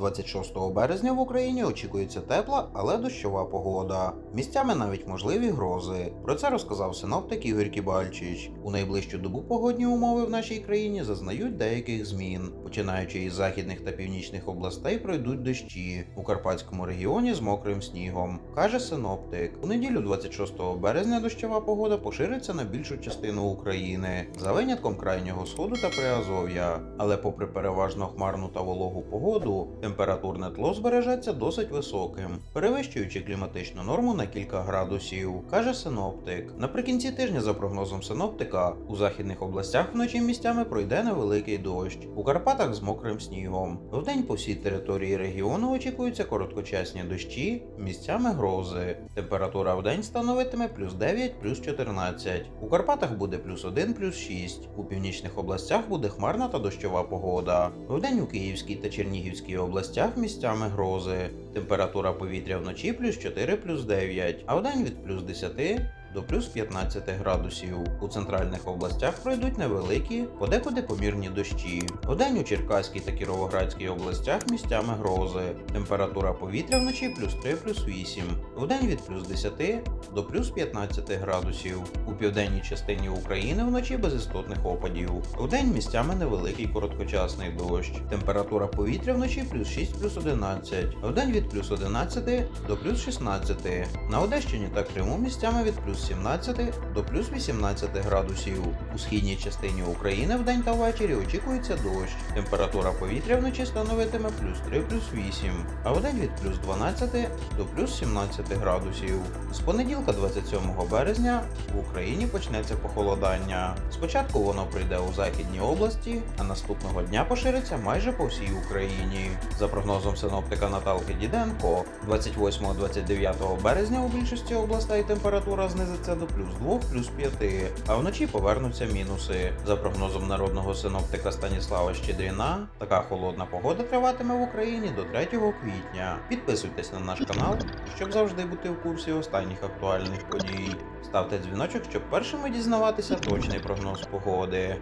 26 березня в Україні очікується тепла, але дощова погода. Місцями навіть можливі грози. Про це розказав синоптик Ігор Кібальчич. У найближчу добу погодні умови в нашій країні зазнають деяких змін. Починаючи із західних та північних областей пройдуть дощі у Карпатському регіоні з мокрим снігом, каже синоптик. У неділю 26 березня дощова погода пошириться на більшу частину України за винятком крайнього сходу та Приазов'я. Але попри переважно хмарну та вологу погоду, температурне тло збережеться досить високим, перевищуючи кліматичну норму на кілька градусів, каже синоптик. Наприкінці тижня, за прогнозом синоптика, у західних областях вночі місцями пройде невеликий дощ. У Карпатах з мокрим снігом. Вдень по всій території регіону очікуються короткочасні дощі, місцями грози. Температура вдень становитиме плюс 9, плюс 14. У Карпатах буде плюс 1, плюс 6. У північних областях буде хмарна та дощова погода. Вдень у Київській та Чернігівській областях місцями грози. Температура повітря вночі плюс 4, плюс 9, а вдень від плюс 10 до плюс 15 градусів. У центральних областях пройдуть невеликі, подекуди помірні дощі. Вдень у Черкаській та Кіровоградській областях місцями грози. Температура повітря вночі плюс 3, плюс 8. Вдень від плюс 10 до плюс 15 градусів. У південній частині України вночі без істотних опадів. Вдень місцями невеликий короткочасний дощ. Температура повітря вночі плюс 6, плюс 11. Вдень від плюс 11 до плюс 16. На Одещині та Криму місцями від плюс 17 до плюс 18 градусів. У східній частині України вдень та ввечері очікується дощ. Температура повітря вночі становитиме плюс 3 плюс 8, а вдень від плюс 12 до плюс 17 градусів. З понеділка 27 березня в Україні почнеться похолодання. Спочатку воно прийде у західній області, а наступного дня пошириться майже по всій Україні. За прогнозом синоптика Наталки Діденко, 28-29 березня у більшості областей температура знизиться до плюс 2, плюс 5, а вночі повернуться мінуси. За прогнозом народного синоптика Станіслава Щедріна, така холодна погода триватиме в Україні до 3 квітня. Підписуйтесь на наш канал, щоб завжди бути в курсі останніх актуальних подій. Ставте дзвіночок, щоб першими дізнаватися точний прогноз погоди.